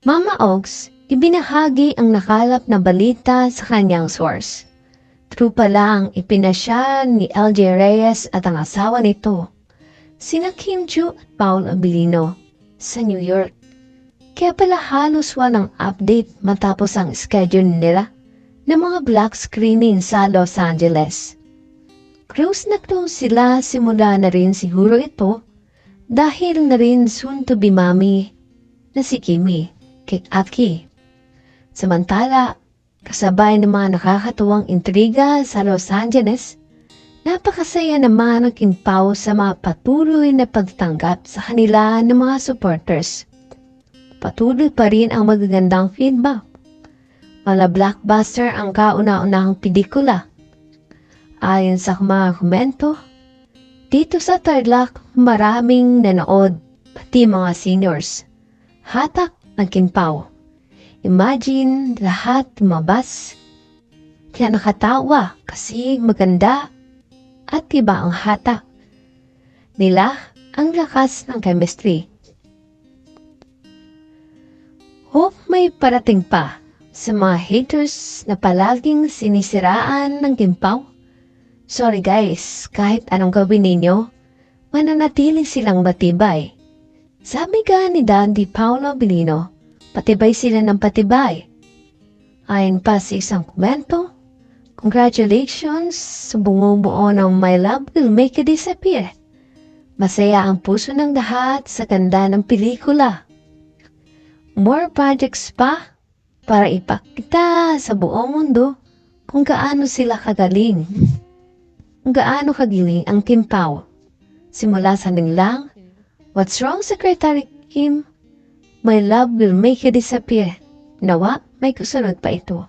Mama Oaks, ibinahagi ang nakalap na balita sa kanyang source. True pala ang ipinasya ni LJ Reyes at ang asawa nito, sina Kim Ju at Paul Abilino, sa New York. Kaya pala halos walang update matapos ang schedule nila ng mga black screening sa Los Angeles. Close na close sila simula na rin siguro ito dahil na rin soon to be mommy na si Kimi kay Aki. Samantala, kasabay ng mga nakakatuwang intriga sa Los Angeles, napakasaya naman ang kinpaw sa mga patuloy na pagtanggap sa kanila ng mga supporters. Patuloy pa rin ang magagandang feedback. Mala blockbuster ang kauna-unahang pelikula. Ayon sa mga komento, dito sa Tarlac maraming nanood, pati mga seniors. Hatak ng kinpaw. Imagine lahat tumabas. Kaya nakatawa kasi maganda at iba ang hatak. Nila ang lakas ng chemistry. Hope may parating pa sa mga haters na palaging sinisiraan ng gimpaw. Sorry guys, kahit anong gawin ninyo, mananatili silang matibay. Sabi ka ni Dandy Paolo Bilino, patibay sila ng patibay. Ayon pa sa isang komento, Congratulations sa bumubuo ng My Love Will Make You Disappear. Masaya ang puso ng lahat sa ganda ng pelikula. More projects pa para ipakita sa buong mundo kung gaano sila kagaling. Kung gaano kagiling ang Kim Pao. Simula sa lang, What's wrong, Secretary Kim? My love will make you disappear. Nawa, may kusunod pa ito.